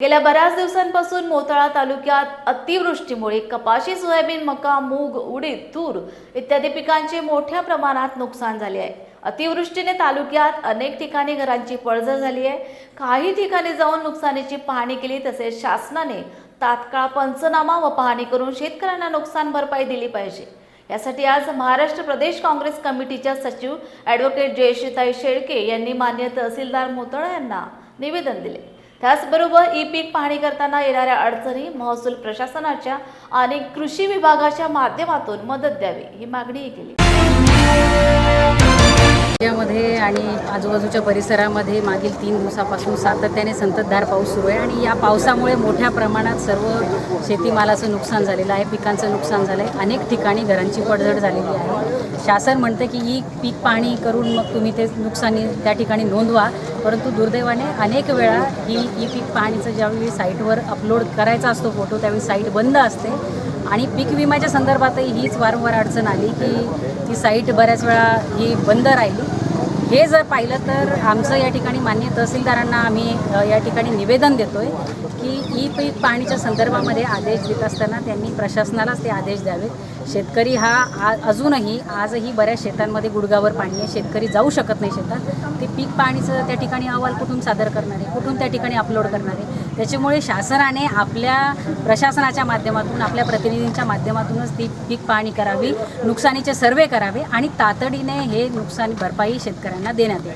गेल्या बऱ्याच दिवसांपासून मोताळा तालुक्यात अतिवृष्टीमुळे कपाशी सोयाबीन मका मूग उडीद तूर इत्यादी पिकांचे मोठ्या प्रमाणात नुकसान झाले आहे. अतिवृष्टीने तालुक्यात अनेक ठिकाणी घरांची पडझड झाली आहे. काही ठिकाणी जाऊन नुकसानीची पाहणी केली तसेच शासनाने तात्काळ पंचनामा व पाहणी करून शेतकऱ्यांना नुकसान भरपाई दिली पाहिजे. यासाठी आज महाराष्ट्र प्रदेश काँग्रेस कमिटीच्या सचिव ॲडव्होकेट जयश्रीताई शेळके यांनी मान्य तहसीलदार मोतळा यांना निवेदन दिले. त्याचबरोबर ई पीक पाहणी करताना येणाऱ्या अडचणी महसूल प्रशासनाच्या आणि कृषी विभागाच्या माध्यमातून मदत द्यावी ही मागणीही केली. आणि आजूबाजूच्या परिसरामध्ये मागील तीन दिवसापासून सातत्याने संततधार पाऊस सुरू आहे आणि या पावसामुळे मोठ्या प्रमाणात सर्व शेतीमालाचं नुकसान झालेलं आहे पिकांचं नुकसान झालं आहे. अनेक ठिकाणी घरांची पडझड झालेली आहे. शासन म्हणते की ही पीक पाहणी करून मग तुम्ही ते नुकसानी त्या ठिकाणी नोंदवा. परंतु दुर्दैवाने अनेक वेळा ही ई पीक पाहणीचं ज्यावेळी साईटवर अपलोड करायचा असतो फोटो त्यावेळी साईट बंद असते. आणि पीक विम्याच्या संदर्भातही हीच वारंवार अडचण आली की ती साईट बऱ्याच वेळा ही बंद राहिली. हे जर पाहिलं तर आमचं या ठिकाणी मान्य तहसीलदारांना आम्ही या ठिकाणी निवेदन देतो आहे की ई पीक पाहणीच्या संदर्भामध्ये आदेश देत असताना त्यांनी प्रशासनालाच ते आदेश द्यावेत. शेतकरी हा आ अजूनही आजही बऱ्याच शेतांमध्ये गुडगावर पाणी आहे. शेतकरी जाऊ शकत नाही शेतात. ते पीक पाहणीचं त्या ठिकाणी अहवाल कुठून सादर करणार आहे? कुठून त्या ठिकाणी अपलोड करणार आहे? त्याच्यामुळे शासनाने आपल्या प्रशासनाच्या माध्यमातून आपल्या प्रतिनिधींच्या माध्यमातूनच ती पीक पाहणी करावी नुकसानीचे सर्वे करावे आणि तातडीने हे नुकसान भरपाई शेतकऱ्यांना देण्यात यावी